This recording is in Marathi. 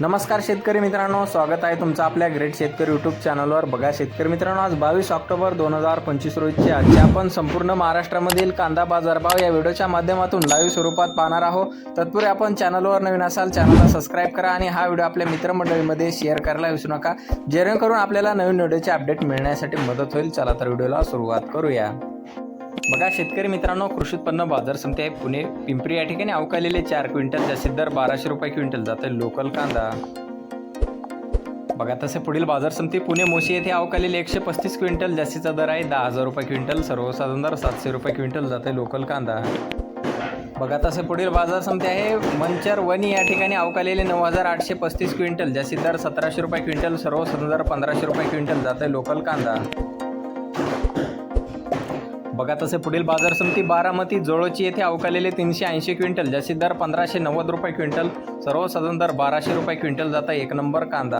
नमस्कार शेतकरी मित्रांनो स्वागत आहे तुमचं आपल्या ग्रेट शेतकरी यूट्यूब चॅनलवर बघा शेतकरी मित्रांनो आज बावीस ऑक्टोबर दोन हजार पंचवीस रोजचे आजच्या आपण संपूर्ण महाराष्ट्रामधील कांदा बाजारभाव या व्हिडिओच्या माध्यमातून लाईव्ह स्वरूपात पाहणार आहोत. तत्पूर्वी आपण चॅनलवर नवीन असाल चॅनलला सबस्क्राईब करा आणि हा व्हिडिओ आपल्या मित्रमंडळीमध्ये शेअर करायला विसरू नका. जेणेकरून आपल्याला नवीन व्हिडिओचे अपडेट मिळण्यासाठी मदत होईल. चला तर व्हिडिओला सुरुवात करूया. बघा शेतकरी मित्रांनो कृषी उत्पन्न बाजार समिती आहे पुणे. पिंपरी या ठिकाणी अवकालेले चार क्विंटल जास्तीत दर बाराशे रुपये क्विंटल जाते लोकल कांदा. बघा तसे पुढील बाजार समिती पुणे मोशी येथे अवकालेले एकशे पस्तीस क्विंटल जास्तीचा दर आहे. दहा हजार रुपये क्विंटल सर्वसाधारण दर सातशे रुपये क्विंटल जाते लोकल कांदा. बघा तसे पुढील बाजार समिती आहे. मंचर वनी या ठिकाणी अवकालेले नऊ हजार आठशे पस्तीस क्विंटल जास्तीत दर सतराशे रुपये क्विंटल सर्वसाधारण दर पंधराशे रुपये क्विंटल जाते लोकल कांदा. बघा तसे पुढील बाजार समिती बारामती जोळोची येथे अवकालेले तीनशे ऐंशी क्विंटल जास्तीत दर पंधराशे नव्वद रुपये क्विंटल सर्वसाधारण दर बाराशे रुपये क्विंटल जाता एक नंबर कांदा.